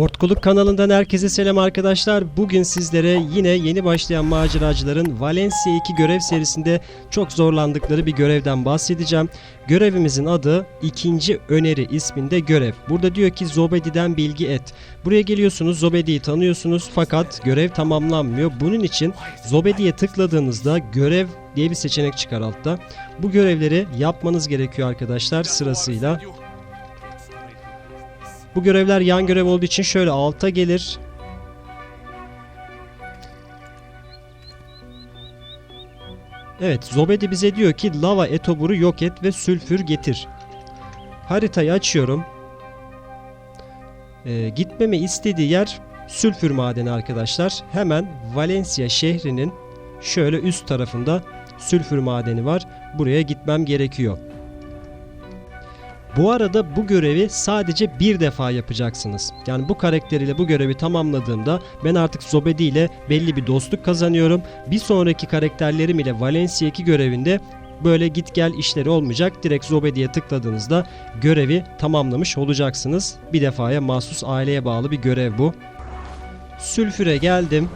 Hortkuluk kanalından herkese selam arkadaşlar. Bugün sizlere yine yeni başlayan maceracıların Valencia 2 görev serisinde çok zorlandıkları bir görevden bahsedeceğim. Görevimizin adı ikinci öneri isminde görev. Burada diyor ki Zobedi'den bilgi et. Buraya geliyorsunuz Zobedi'yi tanıyorsunuz fakat görev tamamlanmıyor. Bunun için Zobedi'ye tıkladığınızda görev diye bir seçenek çıkar altta. Bu görevleri yapmanız gerekiyor arkadaşlar sırasıyla. Bu görevler yan görev olduğu için şöyle alta gelir. Evet, Zobedi bize diyor ki lava etoburu yok et ve sülfür getir. Haritayı açıyorum. Ee, gitmemi istediği yer sülfür madeni arkadaşlar. Hemen Valencia şehrinin şöyle üst tarafında sülfür madeni var. Buraya gitmem gerekiyor. Bu arada bu görevi sadece bir defa yapacaksınız. Yani bu karakteriyle bu görevi tamamladığımda ben artık Zobedi ile belli bir dostluk kazanıyorum. Bir sonraki karakterlerim ile Valencia 2 görevinde böyle git gel işleri olmayacak. Direkt Zobedi'ye tıkladığınızda görevi tamamlamış olacaksınız. Bir defaya mahsus aileye bağlı bir görev bu. Sülfüre geldim.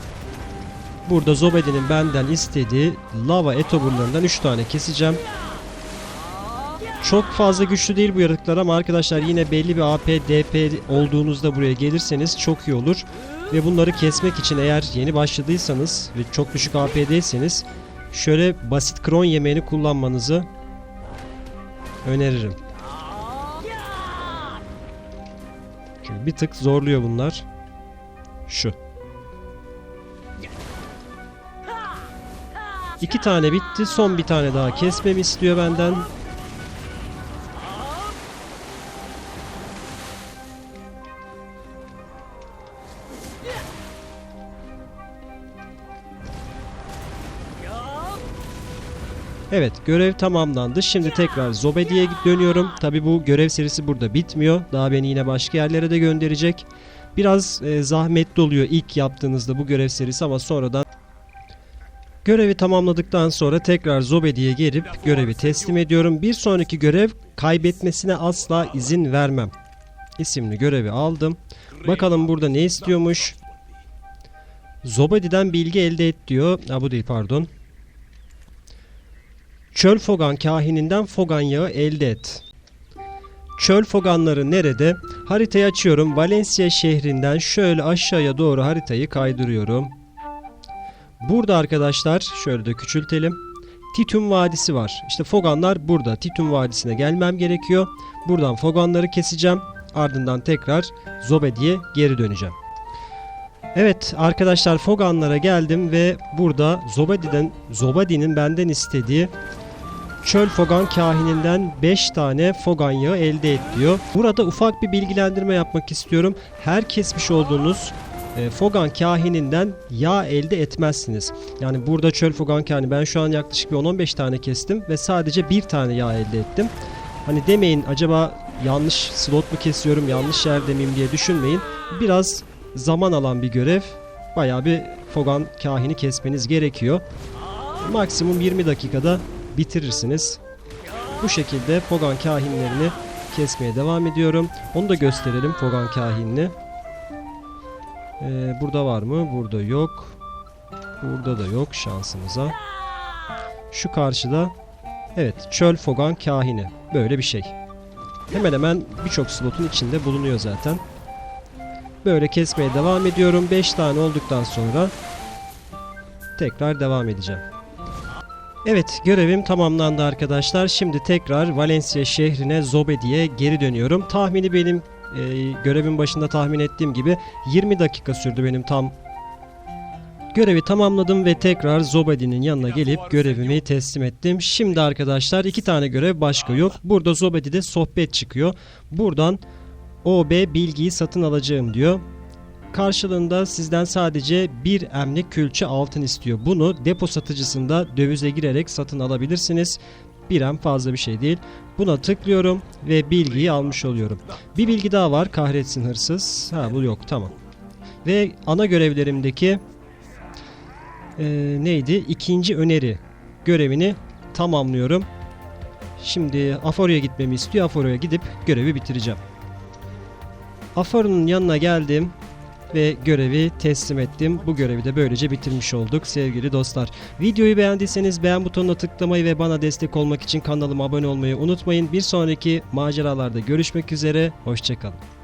Burada Zobedi'nin benden istediği lava etoburlarından 3 tane keseceğim. Çok fazla güçlü değil bu yaratıklar ama arkadaşlar yine belli bir AP, DP olduğunuzda buraya gelirseniz çok iyi olur. Ve bunları kesmek için eğer yeni başladıysanız ve çok düşük AP değilseniz şöyle basit kron yemeğini kullanmanızı öneririm. Çünkü bir tık zorluyor bunlar. Şu. İki tane bitti. Son bir tane daha kesmemi istiyor benden. Evet görev tamamlandı. Şimdi tekrar Zobedi'ye dönüyorum. Tabi bu görev serisi burada bitmiyor. Daha beni yine başka yerlere de gönderecek. Biraz e, zahmetli oluyor ilk yaptığınızda bu görev serisi ama sonradan Görevi tamamladıktan sonra tekrar Zobedi'ye gelip görevi teslim ediyorum. Bir sonraki görev kaybetmesine asla izin vermem. İsimli görevi aldım. Bakalım burada ne istiyormuş. Zobedi'den bilgi elde et diyor. Ha bu değil pardon. Çöl fogan kahininden fogan yağı elde et. Çöl foganları nerede? Haritayı açıyorum. Valencia şehrinden şöyle aşağıya doğru haritayı kaydırıyorum. Burada arkadaşlar şöyle de küçültelim. Titum Vadisi var. İşte foganlar burada. Titum Vadisi'ne gelmem gerekiyor. Buradan foganları keseceğim. Ardından tekrar Zobedi'ye geri döneceğim. Evet arkadaşlar Foganlara geldim ve burada Zobadi'den Zobadi'nin benden istediği Çöl Fogan kahininden 5 tane Fogan yağı elde et diyor. Burada ufak bir bilgilendirme yapmak istiyorum. Her kesmiş olduğunuz e, Fogan kahininden yağ elde etmezsiniz. Yani burada çöl Fogan kahini ben şu an yaklaşık bir 10-15 tane kestim ve sadece bir tane yağ elde ettim. Hani demeyin acaba yanlış slot mu kesiyorum yanlış yerde miyim diye düşünmeyin. Biraz zaman alan bir görev. Bayağı bir Fogan kahini kesmeniz gerekiyor. Maksimum 20 dakikada bitirirsiniz. Bu şekilde Fogan kahinlerini kesmeye devam ediyorum. Onu da gösterelim Fogan kahinini. Ee, burada var mı? Burada yok. Burada da yok şansımıza. Şu karşıda evet çöl Fogan kahini. Böyle bir şey. Hemen hemen birçok slotun içinde bulunuyor zaten. Böyle kesmeye devam ediyorum. 5 tane olduktan sonra tekrar devam edeceğim. Evet görevim tamamlandı arkadaşlar. Şimdi tekrar Valencia şehrine Zobedi'ye geri dönüyorum. Tahmini benim e, görevin başında tahmin ettiğim gibi 20 dakika sürdü benim tam Görevi tamamladım ve tekrar Zobadi'nin yanına gelip görevimi teslim ettim. Şimdi arkadaşlar iki tane görev başka yok. Burada Zobadi'de sohbet çıkıyor. Buradan OB bilgiyi satın alacağım diyor. Karşılığında sizden sadece bir emlik külçe altın istiyor. Bunu depo satıcısında dövize girerek satın alabilirsiniz. Bir em fazla bir şey değil. Buna tıklıyorum ve bilgiyi almış oluyorum. Bir bilgi daha var kahretsin hırsız. Ha bu yok tamam. Ve ana görevlerimdeki e, neydi? İkinci öneri görevini tamamlıyorum. Şimdi Afora'ya gitmemi istiyor. Afora'ya gidip görevi bitireceğim. Afaron'un yanına geldim ve görevi teslim ettim. Bu görevi de böylece bitirmiş olduk sevgili dostlar. Videoyu beğendiyseniz beğen butonuna tıklamayı ve bana destek olmak için kanalıma abone olmayı unutmayın. Bir sonraki maceralarda görüşmek üzere. Hoşçakalın.